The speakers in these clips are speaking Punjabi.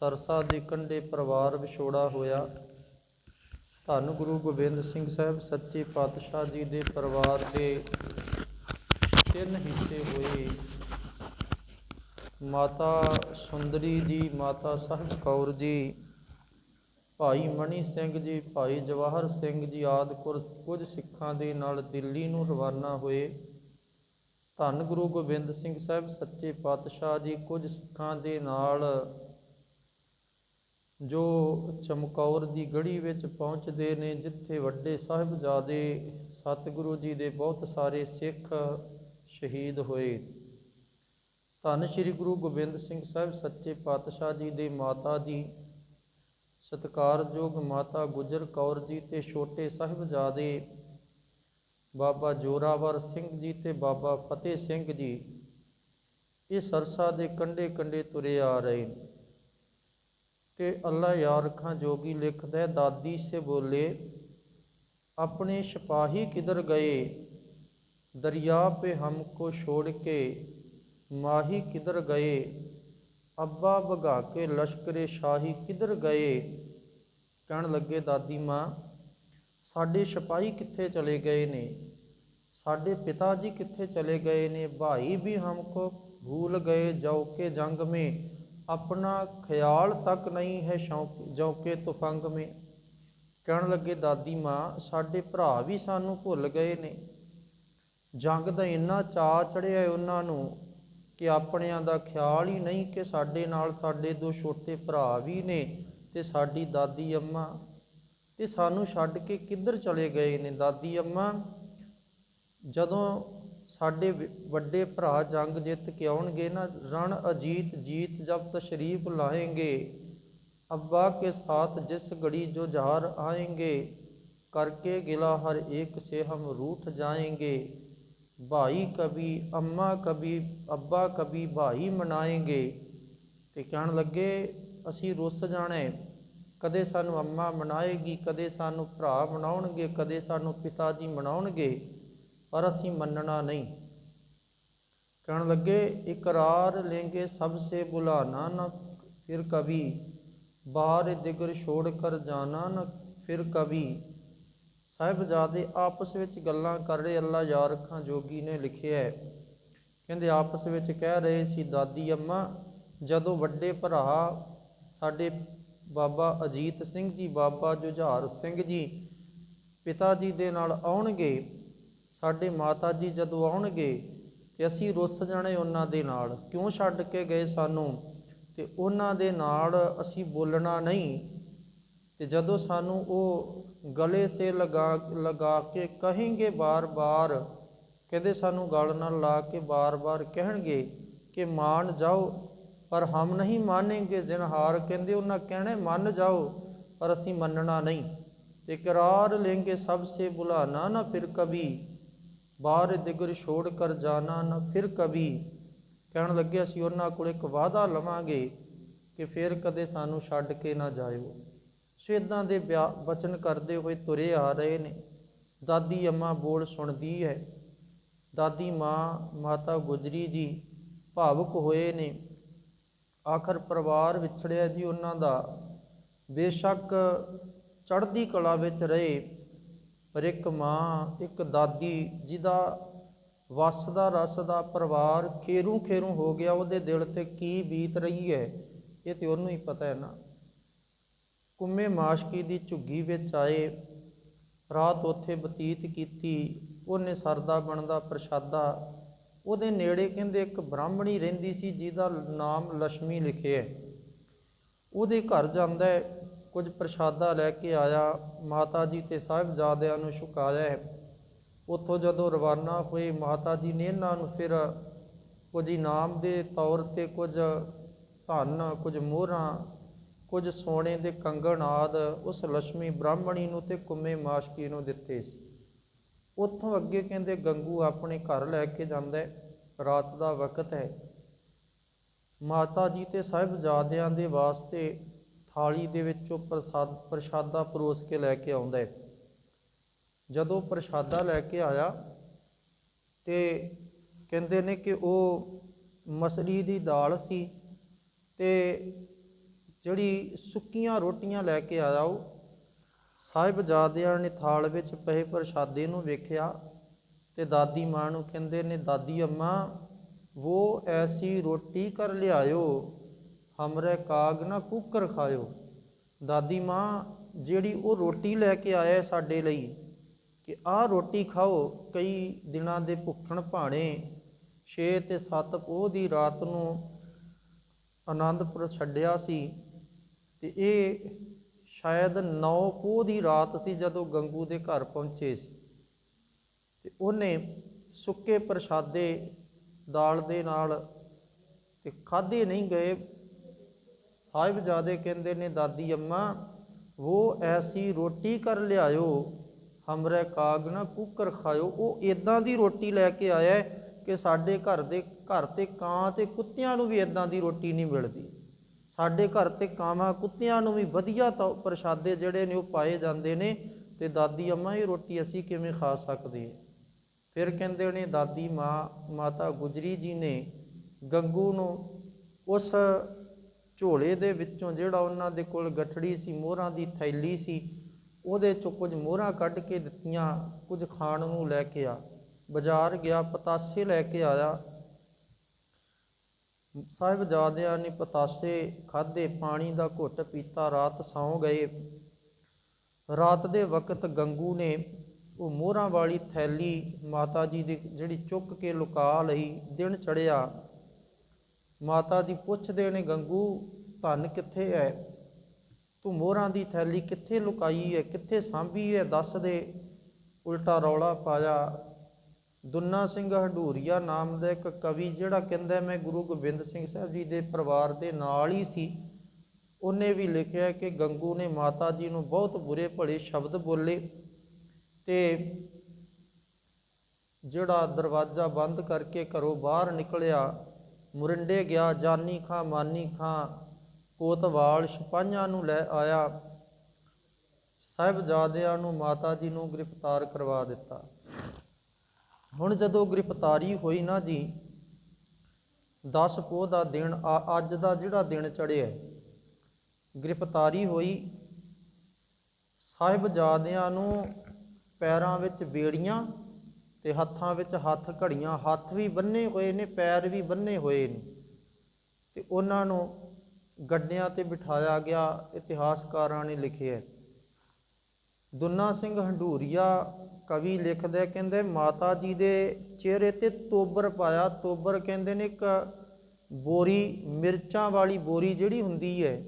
ਸਰਸਾ ਦੇ ਕੰਢੇ ਪਰਿਵਾਰ ਵਿਛੋੜਾ ਹੋਇਆ। ਧੰਨ ਗੁਰੂ ਗੋਬਿੰਦ ਸਿੰਘ ਸਾਹਿਬ, ਸੱਚੇ ਪਾਤਸ਼ਾਹ ਜੀ ਦੇ ਪਰਿਵਾਰ ਦੇ ਤਿੰਨ ਹਿੱਸੇ ਹੋਏ। ਮਾਤਾ ਸੁੰਦਰੀ ਜੀ, ਮਾਤਾ ਸਾਹਿਬ ਕੌਰ ਜੀ, ਭਾਈ ਮਣੀ ਸਿੰਘ ਜੀ, ਭਾਈ ਜਵਾਹਰ ਸਿੰਘ ਜੀ ਆਦਿ ਕੁਰ- ਕੁਝ ਸਿੱਖਾਂ ਦੇ ਨਾਲ ਦਿੱਲੀ ਨੂੰ ਰਵਾਨਾ ਹੋਏ। ਧੰਨ ਗੁਰੂ ਗੋਬਿੰਦ ਸਿੰਘ ਸਾਹਿਬ, ਸੱਚੇ ਪਾਤਸ਼ਾਹ ਜੀ ਕੁਝ ਸਿੱਖਾਂ ਦੇ ਨਾਲ ਜੋ ਚਮਕੌਰ ਦੀ ਗੜੀ ਵਿੱਚ ਪਹੁੰਚਦੇ ਨੇ, ਜਿੱਥੇ ਵੱਡੇ ਸਾਹਿਬਜ਼ਾਦੇ ਸਤਿਗੁਰੂ ਜੀ ਦੇ ਬਹੁਤ ਸਾਰੇ ਸਿੱਖ ਸ਼ਹੀਦ ਹੋਏ। ਧੰਨ ਸ੍ਰੀ ਗੁਰੂ ਗੋਬਿੰਦ ਸਿੰਘ ਸਾਹਿਬ ਸੱਚੇ ਪਾਤਸ਼ਾਹ ਜੀ ਦੇ ਮਾਤਾ ਜੀ, ਸਤਿਕਾਰਯੋਗ ਮਾਤਾ ਗੁਜਰ ਕੌਰ ਜੀ ਤੇ ਛੋਟੇ ਸਾਹਿਬਜ਼ਾਦੇ ਬਾਬਾ ਜੋਰਾਵਰ ਸਿੰਘ ਜੀ ਤੇ ਬਾਬਾ ਫਤਿਹ ਸਿੰਘ ਜੀ ਇਹ ਸਰਸਾ ਦੇ ਕੰਢੇ ਕੰਢੇ ਤੁਰੇ ਆ ਰਹੇ ਨੇ। ਤੇ ਅੱਲਾ ਯਾਰ ਖਾਂ ਜੋਗੀ ਲਿਖਦਾ ਹੈ, ਦਾਦੀ ਸੇ ਬੋਲੇ अपने सिपाही किधर गए दरिया पे हमको छोड़ के माही किधर गए अब्बा भगा के लश्करे शाही किधर गए ਕਹਿਣ ਲੱਗੇ ਦਾਦੀ ਮਾਂ ਸਾਡੇ ਸਿਪਾਹੀ ਕਿੱਥੇ ਚਲੇ ਗਏ ਨੇ ਸਾਡੇ ਪਿਤਾ ਜੀ ਕਿੱਥੇ ਚਲੇ ਗਏ ਨੇ ਭਾਈ ਵੀ ਹਮਕੋ ਭੂਲ ਗਏ ਜਾਓ ਕੇ ਜੰਗ में ਆਪਣਾ ਖਿਆਲ ਤੱਕ ਨਹੀਂ ਹੈ ਸ਼ੌਂਕ, ਜੌਕੇ ਤੁਫੰਗ ਮੇ। ਕਹਿਣ ਲੱਗੇ, ਦਾਦੀ ਮਾਂ, ਸਾਡੇ ਭਰਾ ਵੀ ਸਾਨੂੰ ਭੁੱਲ ਗਏ ਨੇ। ਜੰਗ ਦਾ ਇੰਨਾ ਚਾ ਚੜਿਆ ਉਹਨਾਂ ਨੂੰ ਕਿ ਆਪਣਿਆਂ ਦਾ ਖਿਆਲ ਹੀ ਨਹੀਂ ਕਿ ਸਾਡੇ ਨਾਲ ਸਾਡੇ ਦੋ ਛੋਟੇ ਭਰਾ ਵੀ ਨੇ ਤੇ ਸਾਡੀ ਦਾਦੀ ਅੰਮਾ। ਤੇ ਸਾਨੂੰ ਛੱਡ ਕੇ ਕਿੱਧਰ ਚਲੇ ਗਏ ਨੇ, ਦਾਦੀ ਅੰਮਾ? ਜਦੋਂ ਸਾਡੇ ਵ- ਵੱਡੇ ਭਰਾ ਜੰਗ ਜਿੱਤ ਕੇ ਆਉਣਗੇ ਨਾ ਰਣ ਅਜੀਤ ਜੀਤ ਜਬ ਤਸ਼ਰੀਫ ਲਾਏਂਗੇ अब्बा के साथ जिस घड़ी जो जहार आएंगे करके गिला हर एक से हम रूठ जाएंगे भाई कभी अम्मा कभी अब्बा कभी भाई मनाएंगे ਤੇ ਕਹਿਣ ਲੱਗੇ ਅਸੀਂ ਰੁੱਸ ਜਾਣਾ ਹੈ ਕਦੇ ਸਾਨੂੰ ਅੰਮਾ ਮਨਾਏਗੀ ਕਦੇ ਸਾਨੂੰ ਭਰਾ ਮਨਾਉਣਗੇ ਕਦੇ ਸਾਨੂੰ ਪਿਤਾ ਜੀ ਮਨਾਉਣਗੇ ਪਰ ਅਸੀਂ ਮੰਨਣਾ ਨਹੀਂ। ਕਹਿਣ ਲੱਗੇ ਇਕਰਾਰ ਲੈਂਗੇ ਸਭ ਸੇ ਬੁਲਾਨਾ ਨਾ ਫਿਰ ਕभी ਬਾਹਰ ਦਿਗਰ ਛੋੜ ਕਰ ਜਾਣਾ, ਨਾ ਫਿਰ ਕਵੀ ਸਾਹਿਬਜ਼ਾਦੇ ਆਪਸ ਵਿੱਚ ਗੱਲਾਂ ਕਰ ਰਹੇ, ਅੱਲਾ ਯਾਰਖਾਂ ਜੋਗੀ ਨੇ ਲਿਖਿਆ ਹੈ। ਕਹਿੰਦੇ, ਆਪਸ ਵਿੱਚ ਕਹਿ ਰਹੇ ਸੀ, ਦਾਦੀ, ਅੰਮਾ, ਜਦੋਂ ਵੱਡੇ ਭਰਾ ਸਾਡੇ ਬਾਬਾ ਅਜੀਤ ਸਿੰਘ ਜੀ, ਬਾਬਾ ਜੁਝਾਰ ਸਿੰਘ ਜੀ, ਪਿਤਾ ਜੀ ਦੇ ਨਾਲ ਆਉਣਗੇ ਸਾਡੇ ਮਾਤਾ ਜੀ ਜਦੋਂ ਆਉਣਗੇ ਤੇ ਅਸੀਂ ਰੁੱਸ ਜਾਣੇ ਉਹਨਾਂ ਦੇ ਨਾਲ। ਕਿਉਂ ਛੱਡ ਕੇ ਗਏ ਸਾਨੂੰ? ਤੇ ਉਹਨਾਂ ਦੇ ਨਾਲ ਅਸੀਂ ਬੋਲਣਾ ਨਹੀਂ। ਤੇ ਜਦੋਂ ਸਾਨੂੰ ਉਹ ਗਲੇ ਸੇ ਲਗਾ ਲਗਾ ਕੇ ਕਹਿੰਗੇ ਬਾਰ-ਬਾਰ, ਕਹਿੰਦੇ ਸਾਨੂੰ ਗਲ ਨਾਲ ਲਾ ਕੇ ਬਾਰ-ਬਾਰ ਕਹਿਣਗੇ ਕਿ ਮਾਨ ਜਾਓ, ਪਰ ਹਮ ਨਹੀਂ ਮੰਨेंगे ਜਿਨਹਾਰ ਕਹਿੰਦੇ ਉਹਨਾਂ ਕਹਿਣੇ ਮੰਨ ਜਾਓ, ਪਰ ਅਸੀਂ ਮੰਨਣਾ ਨਹੀਂ। ਇਕਰਾਰ ਲੇਂਗੇ ਸਭ ਸੇ ਬੁਲਾਨਾ ਨਾ ਫਿਰ ਕਭੀ। ਬਾਹਰ ਦਿਗਰ ਛੋੜ ਕਰ ਜਾਣਾ ਨਾ ਫਿਰ ਕभी ਕਹਿਣ ਲੱਗੇ ਅਸੀਂ ਉਹਨਾਂ ਕੋਲ ਇੱਕ ਵਾਅਦਾ ਲਵਾਂਗੇ ਕਿ ਫਿਰ ਕਦੇ ਸਾਨੂੰ ਛੱਡ ਕੇ ਨਾ ਜਾਇਓ। ਸੋ ਇਦਾਂ ਦੇ ਬਿਆ- ਬਚਨ ਕਰਦੇ ਹੋਏ ਤੁਰੇ ਆ ਰਹੇ ਨੇ। ਦਾਦੀ ਅੰਮਾ ਬੋਲ ਸੁਣਦੀ ਹੈ, ਦਾਦੀ ਮਾਂ, ਮਾਤਾ ਗੁਜਰੀ ਜੀ, ਭਾਵੁਕ ਹੋਏ ਨੇ। ਆਖਰ ਪਰਿਵਾਰ ਵਿਛੜਿਆ ਜੀ ਉਹਨਾਂ ਦਾ। ਬੇਸ਼ੱਕ ਚੜ੍ਹਦੀ ਕਲਾ ਵਿੱਚ ਰਹੇ। ਪਰ ਇੱਕ ਮਾਂ, ਇੱਕ ਦਾਦੀ ਜਿਹਦਾ ਵਸ ਦਾ, ਰਸ ਦਾ ਪਰਿਵਾਰ ਖੇਰੂ ਖੇਰੂ ਹੋ ਗਿਆ, ਉਹਦੇ ਦਿਲ ਤੇ ਕੀ ਬੀਤ ਰਹੀ ਹੈ, ਇਹ ਤੇ ਉਹਨੂੰ ਹੀ ਪਤਾ ਹੈ ਨਾ। ਕੁੰਮੇ ਮਾਸ਼ਕੀ ਦੀ ਝੁੱਗੀ ਵਿੱਚ ਆਏ, ਰਾਤ ਉੱਥੇ ਬਤੀਤ ਕੀਤੀ, ਉਹਨੇ ਸਰਦਾ ਬਣਦਾ ਪ੍ਰਸ਼ਾਦਾ। ਉਹਦੇ ਨੇੜੇ ਕਹਿੰਦੇ ਇੱਕ ਬ੍ਰਾਹਮਣੀ ਰਹਿੰਦੀ ਸੀ ਜਿਹਦਾ ਨਾਮ ਲక్ష్ਮੀ ਲਿਖਿਆ ਉਹਦੇ ਘਰ ਜਾਂਦਾ ਹੈ ਕੁਝ ਪ੍ਰਸ਼ਾਦਾ ਲੈ ਕੇ ਆਇਆ, ਮਾਤਾ ਜੀ ਤੇ ਸਾਹਿਬਜ਼ਾਦਿਆਂ ਨੂੰ ਛੁਕਾਇਆ ਹੈ ਉੱਥੋਂ ਜਦੋਂ ਰਵਾਨਾ ਹੋਏ, ਮਾਤਾ ਜੀ ਨੇ ਇਹਨਾਂ ਨੂੰ ਫਿਰ ਕੁਝ ਇਨਾਮ ਦੇ ਤੌਰ ਤੇ ਕੁਝ ਧਨ, ਕੁਝ ਮੋਹਰਾਂ, ਕੁਝ ਸੋਨੇ ਦੇ ਕੰਗਣ ਆਦ ਉਸ ਲక్ష్ਮੀ ਬ੍ਰਾਹਮਣੀ ਨੂੰ ਤੇ ਕੁੰਮੇ ਮਾਸ਼ਕੀ ਨੂੰ ਦਿੱਤੇ ਸੀ। ਉੱਥੋਂ ਅੱਗੇ ਕਹਿੰਦੇ, ਗੰਗੂ ਆਪਣੇ ਘਰ ਲੈ ਕੇ ਜਾਂਦਾ ਰਾਤ ਦਾ ਵਕਤ ਹੈ। ਮਾਤਾ ਜੀ ਤੇ ਸਾਹਿਬਜ਼ਾਦਿਆਂ ਦੇ ਵਾਸਤੇ ਥਾਲੀ ਦੇ ਵਿੱਚੋਂ ਪ੍ਰਸਾਦ, ਪ੍ਰਸ਼ਾਦਾ ਪਰੋਸ ਕੇ ਲੈ ਕੇ ਆਉਂਦਾ ਹੈ। ਜਦੋਂ ਪ੍ਰਸ਼ਾਦਾ ਲੈ ਕੇ ਆਇਆ ਤੇ ਕਹਿੰਦੇ ਨੇ ਕਿ ਉਹ ਮਸਰੀ ਦੀ ਦਾਲ ਸੀ ਤੇ ਜਿਹੜੀ ਸੁੱਕੀਆਂ ਰੋਟੀਆਂ ਲੈ ਕੇ ਆਇਆ ਉਹ ਸਾਹਿਬਜ਼ਾਦਿਆਂ ਨੇ ਥਾਲ ਵਿੱਚ ਪਏ ਪ੍ਰਸ਼ਾਦੇ ਨੂੰ ਵੇਖਿਆ ਤੇ ਦਾਦੀ ਮਾਂ ਨੂੰ ਕਹਿੰਦੇ ਨੇ, ਦਾਦੀ ਅੰਮਾ ਉਹ ਐਸੀ ਰੋਟੀ ਕਰ ਲਿਆਇਓ ਹਮਰੇ ਕਾਗ ਨਾ ਕੁੱਕਰ ਖਾਇਓ। ਦਾਦੀ ਮਾਂ, ਜਿਹੜੀ ਉਹ ਰੋਟੀ ਲੈ ਕੇ ਆਇਆ ਸਾਡੇ ਲਈ, ਕਿ ਆਹ ਰੋਟੀ ਖਾਓ, ਕਈ ਦਿਨਾਂ ਦੇ ਭੁੱਖਣ ਭਾਣੇ 6 ਤੇ 7 ਪੋਹ ਦੀ ਰਾਤ ਨੂੰ ਆਨੰਦਪੁਰ ਛੱਡਿਆ ਸੀ, ਤੇ ਇਹ ਸ਼ਾਇਦ 9 ਪੋਹ ਦੀ ਰਾਤ ਸੀ ਜਦੋਂ ਗੰਗੂ ਦੇ ਘਰ ਪਹੁੰਚੇ ਸੀ। ਤੇ ਉਹਨੇ ਸੁੱਕੇ ਪ੍ਰਸ਼ਾਦੇ ਦਾਲ ਦੇ ਨਾਲ ਤੇ ਖਾਦੇ ਨਹੀਂ ਗਏ ਸਾਹਿਬਜ਼ਾਦੇ ਕਹਿੰਦੇ ਨੇ, ਦਾਦੀ ਅੰਮਾ ਉਹ ਐਸੀ ਰੋਟੀ ਕਰ ਲਿਆਇਓ, ਹਮਰੇ ਕਾਗ ਨਾ ਕੁੱਕਰ ਖਾਇਓ। ਉਹ ਇਦਾਂ ਦੀ ਰੋਟੀ ਲੈ ਕੇ ਆਇਆ ਕਿ ਸਾਡੇ ਘਰ ਦੇ, ਘਰ ਤੇ ਕਾਂ ਤੇ ਕੁੱਤਿਆਂ ਨੂੰ ਵੀ ਇਦਾਂ ਦੀ ਰੋਟੀ ਨਹੀਂ ਮਿਲਦੀ। ਸਾਡੇ ਘਰ ਤੇ ਕਾਵਾਂ ਕੁੱਤਿਆਂ ਨੂੰ ਵੀ ਵਧੀਆ ਤਾਂ ਪ੍ਰਸ਼ਾਦੇ ਜਿਹੜੇ ਨੇ ਉਹ ਪਾਏ ਜਾਂਦੇ ਨੇ ਤੇ ਦਾਦੀ ਅੰਮਾ, ਇਹ ਰੋਟੀ ਅਸੀਂ ਕਿਵੇਂ ਖਾ ਸਕਦੇ ਹਾਂ? ਫਿਰ ਕਹਿੰਦੇ ਨੇ, ਦਾਦੀ ਮਾਂ, ਮਾਤਾ ਗੁਜਰੀ ਜੀ ਨੇ ਗੰਗੂ ਨੂੰ ਉਸ ਝੋਲੇ ਦੇ ਵਿੱਚੋਂ ਜਿਹੜਾ ਉਹਨਾਂ ਦੇ ਕੋਲ ਗਠੜੀ ਸੀ, ਮੋਹਰਾਂ ਦੀ ਥੈਲੀ ਸੀ, ਉਹਦੇ ਚੋਂ ਕੁਝ ਮੋਹਰਾਂ ਕੱਢ ਕੇ ਦਿੱਤੀਆਂ, ਕੁਝ ਖਾਣ ਨੂੰ ਲੈ ਕੇ ਆ। ਬਾਜ਼ਾਰ ਗਿਆ, ਪਤਾਸੇ ਲੈ ਕੇ ਆਇਆ। ਸਾਹਿਬਜ਼ਾਦਿਆਂ ਨੇ ਪਤਾਸੇ ਖਾਦੇ ਪਾਣੀ ਦਾ ਘੁੱਟ ਪੀਤਾ, ਰਾਤ ਸੌਂ ਗਏ। ਰਾਤ ਦੇ ਵਕਤ ਗੰਗੂ ਨੇ ਉਹ ਮੋਹਰਾਂ ਵਾਲੀ ਥੈਲੀ ਮਾਤਾ ਜੀ ਦੀ ਜਿਹੜੀ ਚੁੱਕ ਕੇ ਲੁਕਾ ਲਈ, ਦਿਨ ਚੜਿਆ ਮਾਤਾ ਜੀ ਪੁੱਛਦੇ ਨੇ, ਗੰਗੂ, ਧਨ ਕਿੱਥੇ ਹੈ ਤੂੰ ਮੋਹਰਾਂ ਦੀ ਥੈਲੀ ਕਿੱਥੇ ਲੁਕਾਈ ਹੈ ਕਿੱਥੇ ਸਾਂਭੀ ਹੈ ਦੱਸ ਦੇ। ਉਲਟਾ ਰੌਲਾ ਪਾਇਆ, ਦੁੰਨਾ ਸਿੰਘ ਹਡੂਰੀਆ ਨਾਮ ਦਾ ਇੱਕ ਕਵੀ ਜਿਹੜਾ ਕਹਿੰਦਾ, ਮੈਂ ਗੁਰੂ ਗੋਬਿੰਦ ਸਿੰਘ ਸਾਹਿਬ ਜੀ ਦੇ ਪਰਿਵਾਰ ਦੇ ਨਾਲ ਹੀ ਸੀ। ਉਹਨੇ ਵੀ ਲਿਖਿਆ ਕਿ ਗੰਗੂ ਨੇ ਮਾਤਾ ਜੀ ਨੂੰ ਬਹੁਤ ਬੁਰੇ ਭਲੇ ਸ਼ਬਦ ਬੋਲੇ ਤੇ ਜਿਹੜਾ ਦਰਵਾਜ਼ਾ ਬੰਦ ਕਰਕੇ ਘਰੋਂ ਬਾਹਰ ਨਿਕਲਿਆ ਮੁਰਿੰਡੇ ਗਿਆ, ਜਾਨੀ ਖਾਂ, ਮਾਨੀ ਖਾਂ, ਕੋਤਵਾਲ ਸਿਪਾਹੀਆਂ ਨੂੰ ਲੈ ਆਇਆ। ਸਾਹਿਬਜ਼ਾਦਿਆਂ ਨੂੰ ਮਾਤਾ ਜੀ ਨੂੰ ਗ੍ਰਿਫਤਾਰ ਕਰਵਾ ਦਿੱਤਾ। ਹੁਣ ਜਦੋਂ ਗ੍ਰਿਫਤਾਰੀ ਹੋਈ ਨਾ ਜੀ 10 ਪੋਹ ਦਾ ਦਿਨ ਆ- ਅੱਜ ਦਾ ਜਿਹੜਾ ਦਿਨ ਚੜਿਆ ਗ੍ਰਿਫਤਾਰੀ ਹੋਈ, ਸਾਹਿਬਜ਼ਾਦਿਆਂ ਨੂੰ ਪੈਰਾਂ ਵਿੱਚ ਬੇੜੀਆਂ ਤੇ ਹੱਥਾਂ ਵਿੱਚ ਹੱਥ ਘੜੀਆਂ, ਹੱਥ ਵੀ ਬੰਨੇ ਹੋਏ ਨੇ, ਪੈਰ ਵੀ ਬੰਨੇ ਹੋਏ ਨੇ। ਤੇ ਉਹਨਾਂ ਨੂੰ ਗੱਡਿਆਂ ਤੇ ਬਿਠਾਇਆ ਗਿਆ, ਇਤਿਹਾਸਕਾਰਾਂ ਨੇ ਲਿਖਿਆ ਹੈ। ਸਿੰਘ ਹੰਡੂਰੀਆ ਕਵੀ ਲਿਖਦਾ ਕਹਿੰਦੇ, ਮਾਤਾ ਜੀ ਦੇ ਚਿਹਰੇ ਤੇ ਤੋਬਰ ਪਾਇਆ। ਤੋਬਰ ਕਹਿੰਦੇ ਨੇ ਇੱਕ ਬੋਰੀ, ਮਿਰਚਾਂ ਵਾਲੀ ਬੋਰੀ ਜਿਹੜੀ ਹੁੰਦੀ ਹੈ,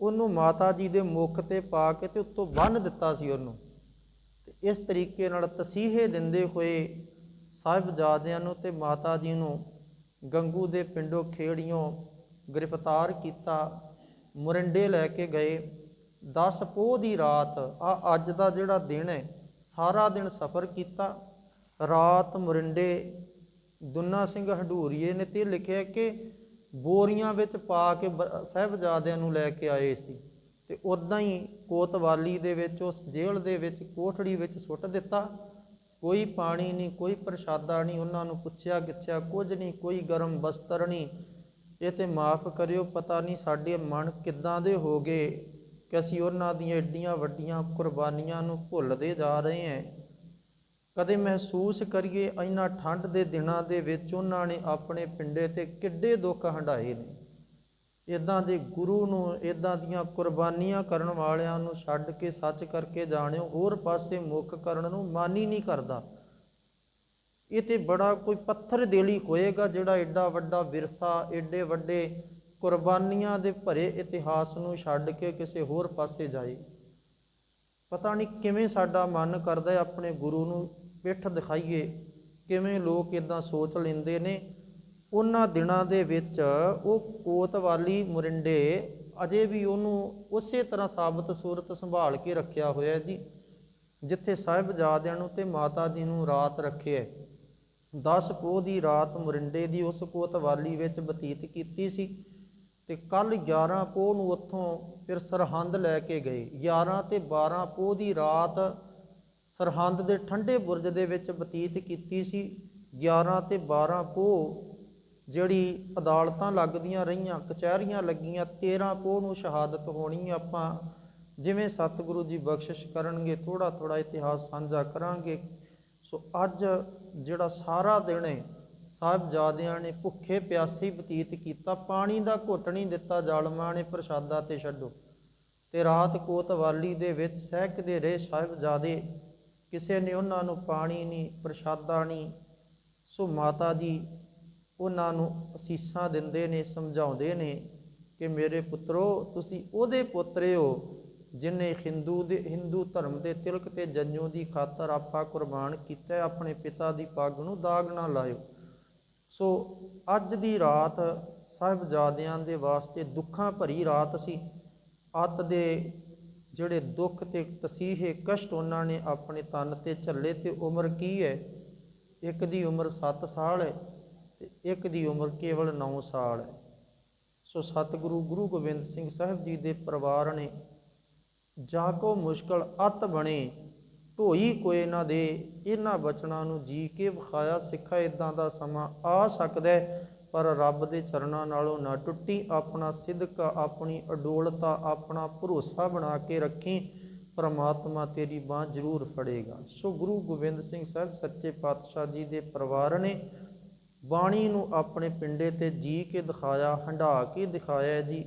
ਉਹਨੂੰ ਮਾਤਾ ਜੀ ਦੇ ਮੁਖ ਤੇ ਪਾ ਕੇ ਤੇ ਉੱਤੋਂ ਬੰਨ ਦਿੱਤਾ ਸੀ ਉਹਨੂੰ। ਇਸ ਤਰੀਕੇ ਨਾਲ ਤਸੀਹੇ ਦਿੰਦੇ ਹੋਏ ਸਾਹਿਬਜ਼ਾਦਿਆਂ ਨੂੰ ਤੇ ਮਾਤਾ ਜੀ ਨੂੰ ਗੰਗੂ ਦੇ ਪਿੰਡੋਂ ਖੇੜੀਆਂ ਗ੍ਰਿਫਤਾਰ ਕੀਤਾ, ਮੁਰਿੰਡੇ ਲੈ ਕੇ ਗਏ। 10 ਪੋਹ ਦੀ ਰਾਤ ਆ ਅੱਜ ਦਾ ਜਿਹੜਾ ਦਿਨ ਹੈ, ਸਾਰਾ ਦਿਨ ਸਫ਼ਰ ਕੀਤਾ। ਰਾਤ ਮੁਰਿੰਡੇ ਦੁੰਨਾ ਸਿੰਘ ਹਡੂਰੀਏ ਨੇ ਤੇ ਲਿਖਿਆ ਕਿ ਬੋਰੀਆਂ ਵਿੱਚ ਪਾ ਕੇ ਬ- ਸਾਹਿਬਜ਼ਾਦਿਆਂ ਨੂੰ ਲੈ ਕੇ ਆਏ ਸੀ। ਤੇ ਉਦਾਂ ਹੀ ਕੋਤਵਾਲੀ ਦੇ ਵਿੱਚ, ਉਸ ਜੇਲ੍ਹ ਦੇ ਵਿੱਚ, ਕੋਠੜੀ ਵਿੱਚ ਸੁੱਟ ਦਿੱਤਾ। ਕੋਈ ਪਾਣੀ ਨਹੀਂ, ਕੋਈ ਪ੍ਰਸ਼ਾਦਾ ਨਹੀਂ, ਉਹਨਾਂ ਨੂੰ ਪੁੱਛਿਆ ਗਿੱਛਿਆ, ਕੁਝ ਨਹੀਂ, ਕੋਈ ਗਰਮ ਬਸਤਰ ਨਹੀਂ। ਇਹ ਤੇ ਮਾਫ ਕਰਿਓ, ਪਤਾ ਨਹੀਂ ਸਾਡੇ ਮਨ ਕਿੱਦਾਂ ਦੇ ਹੋ ਗਏ ਕਿ ਅਸੀਂ ਉਹਨਾਂ ਦੀਆਂ ਏਡੀਆਂ ਵੱਡੀਆਂ ਕੁਰਬਾਨੀਆਂ ਨੂੰ ਭੁੱਲਦੇ ਜਾ ਰਹੇ ਹਾਂ। ਕਦੇ ਮਹਿਸੂਸ ਕਰੀਏ ਇਹਨਾਂ ਠੰਡ ਦੇ ਦਿਨਾਂ ਦੇ ਵਿੱਚ ਉਹਨਾਂ ਨੇ ਆਪਣੇ ਪਿੰਡੇ ਤੇ ਕਿੱਡੇ ਦੁੱਖ ਹੰਢਾਏ ਨੇ। ਇਦਾਂ ਦੇ ਗੁਰੂ ਨੂੰ ਇਦਾਂ ਦੀਆਂ ਕੁਰਬਾਨੀਆਂ ਕਰਨ ਵਾਲਿਆਂ ਨੂੰ ਛੱਡ ਕੇ ਸੱਚ ਕਰਕੇ ਜਾਣਿਓ, ਹੋਰ ਪਾਸੇ ਮੁੱਖ ਕਰਨ ਨੂੰ ਮਨ ਹੀ ਨਹੀਂ ਕਰਦਾ। ਇਹ ਤੇ ਬੜਾ ਕੋਈ ਪੱਥਰ ਦੇਲੀ ਹੋਏਗਾ ਜਿਹੜਾ ਐਡਾ ਵੱਡਾ ਵਿਰਸਾ ਐਡੇ ਵੱਡੇ ਕੁਰਬਾਨੀਆਂ ਦੇ ਭਰੇ ਇਤਿਹਾਸ ਨੂੰ ਛੱਡ ਕੇ ਕਿਸੇ ਹੋਰ ਪਾਸੇ ਜਾਏ। ਪਤਾ ਨਹੀਂ ਕਿਵੇਂ ਸਾਡਾ ਮਨ ਕਰਦਾ ਹੈ ਆਪਣੇ ਗੁਰੂ ਨੂੰ ਪਿੱਠ ਦਿਖਾਈਏ, ਕਿਵੇਂ ਲੋਕ ਇਦਾਂ ਸੋਚ ਲੈਂਦੇ ਨੇ। ਉਹਨਾਂ ਦਿਨਾਂ ਦੇ ਵਿੱਚ ਉਹ ਕੋਤਵਾਲੀ ਮੁਰਿੰਡੇ ਅਜੇ ਵੀ ਉਹਨੂੰ ਉਸੇ ਤਰ੍ਹਾਂ ਸਾਬਤ ਸੂਰਤ ਸੰਭਾਲ ਕੇ ਰੱਖਿਆ ਹੋਇਆ ਜੀ, ਜਿੱਥੇ ਸਾਹਿਬਜ਼ਾਦਿਆਂ ਨੂੰ ਤੇ ਮਾਤਾ ਜੀ ਨੂੰ ਰਾਤ ਰੱਖਿਆ 10 ਪੋਹ ਦੀ ਰਾਤ ਮੁਰਿੰਡੇ ਦੀ ਉਸ ਕੋਤਵਾਲੀ ਵਿੱਚ ਬਤੀਤ ਕੀਤੀ ਸੀ ਤੇ ਕੱਲ 11 ਪੋਹ ਨੂੰ ਉੱਥੋਂ ਫਿਰ ਸਰਹੰਦ ਲੈ ਕੇ ਗਏ। 11 ਤੇ 12 ਪੋਹ ਦੀ ਰਾਤ ਸਰਹੰਦ ਦੇ ਠੰਡੇ ਬੁਰਜ ਦੇ ਵਿੱਚ ਬਤੀਤ ਕੀਤੀ ਸੀ। 11 ਤੇ 12 ਪੋਹ ਜਿਹੜੀ ਅਦਾਲਤਾਂ ਲੱਗਦੀਆਂ ਰਹੀਆਂ, ਕਚਹਿਰੀਆਂ ਲੱਗੀਆਂ 13 ਪੋਹ ਨੂੰ ਸ਼ਹਾਦਤ ਹੋਣੀ ਆਪਾਂ ਜਿਵੇਂ ਸਤਿਗੁਰੂ ਜੀ ਬਖਸ਼ਿਸ਼ ਕਰਨਗੇ ਥੋੜਾ ਥੋੜਾ ਇਤਿਹਾਸ ਸਾਂਝਾ ਕਰਾਂਗੇ। ਸੋ ਅੱਜ ਜਿਹੜਾ ਸਾਰਾ ਦਿਨ ਹੈ ਸਾਹਿਬਜ਼ਾਦਿਆਂ ਨੇ ਭੁੱਖੇ ਪਿਆਸੇ ਬਤੀਤ ਕੀਤਾ, ਪਾਣੀ ਦਾ ਘੁੱਟ ਨਹੀਂ ਦਿੱਤਾ, ਜ਼ਾਲਮਾਂ ਨੇ ਪ੍ਰਸ਼ਾਦਾ ਤੇ ਛੱਡੋ। ਤੇ ਰਾਤ ਕੋਤਵਾਲੀ ਦੇ ਵਿੱਚ ਸਹਿਕਦੇ ਰਹੇ ਸਾਹਿਬਜ਼ਾਦੇ, ਕਿਸੇ ਨੇ ਉਹਨਾਂ ਨੂੰ ਪਾਣੀ ਨਹੀਂ, ਪ੍ਰਸ਼ਾਦਾ ਨਹੀਂ। ਸੋ ਮਾਤਾ ਜੀ ਉਹਨਾਂ ਨੂੰ ਅਸੀਸਾਂ ਦਿੰਦੇ ਨੇ, ਸਮਝਾਉਂਦੇ ਨੇ ਕਿ ਮੇਰੇ ਪੁੱਤਰੋ, ਤੁਸੀਂ ਉਹਦੇ ਪੁੱਤਰੇ ਹੋ ਜਿਨੇ ਹਿੰਦੂ ਦੇ, ਹਿੰਦੂ ਧਰਮ ਦੇ ਤਿਲਕ ਤੇ ਜੰਜੂ ਦੀ ਖਾਤਰ ਆਪਾ ਕੁਰਬਾਨ ਕੀਤਾ ਆਪਣੇ ਪਿਤਾ ਦੀ ਪੱਗ ਨੂੰ ਦਾਗ ਨਾ ਲਾਇਓ। ਸੋ ਅੱਜ ਦੀ ਰਾਤ ਸਾਹਿਬਜ਼ਾਦਿਆਂ ਦੇ ਵਾਸਤੇ ਦੁੱਖਾਂ ਭਰੀ ਰਾਤ ਸੀ। ਅੱਤ ਦੇ ਜਿਹੜੇ ਦੁੱਖ ਤੇ ਤਸੀਹੇ, ਕਸ਼ਟ ਉਹਨਾਂ ਨੇ ਆਪਣੇ ਤਨ ਤੇ ਝੱਲੇ ਤੇ ਉਮਰ ਕੀ ਹੈ? ਇੱਕ ਦੀ ਉਮਰ 7 ਸਾਲ ਹੈ। ਤੇ ਇੱਕ ਦੀ ਉਮਰ ਕੇਵਲ 9 ਸਾਲ ਹੈ। ਸੋ ਸਤਿਗੁਰੂ ਗੁਰੂ ਗੋਬਿੰਦ ਸਿੰਘ ਸਾਹਿਬ ਜੀ ਦੇ ਪਰਿਵਾਰ ਨੇ ਜਾ ਕੋ ਮੁਸ਼ਕਲ ਅਤ ਬਣੇ, ਢੋਈ ਕੋਏ ਨਾ ਦੇ, ਇਹਨਾਂ ਬਚਨਾਂ ਨੂੰ ਜੀ ਕੇ ਵਿਖਾਇਆ ਸਿੱਖਾ ਇਦਾਂ ਦਾ ਸਮਾਂ ਆ ਸਕਦਾ ਪਰ ਰੱਬ ਦੇ ਚਰਨਾਂ ਨਾਲੋਂ ਨਾ ਟੁੱਟੀ ਆਪਣਾ ਸਿਦਕ ਆਪਣੀ ਅਡੋਲਤਾ, ਆਪਣਾ ਭਰੋਸਾ ਬਣਾ ਕੇ ਰੱਖੀ, ਪਰਮਾਤਮਾ ਤੇਰੀ ਬਾਹ ਜ਼ਰੂਰ ਫੜੇਗਾ। ਸੋ ਗੁਰੂ ਗੋਬਿੰਦ ਸਿੰਘ ਸਾਹਿਬ ਸੱਚੇ ਪਾਤਸ਼ਾਹ ਜੀ ਦੇ ਪਰਿਵਾਰ ਨੇ ਬਾਣੀ ਨੂੰ ਆਪਣੇ ਪਿੰਡੇ ਤੇ ਜੀ ਕੇ ਦਿਖਾਇਆ ਹੰਢਾ ਕੇ ਦਿਖਾਇਆ ਜੀ।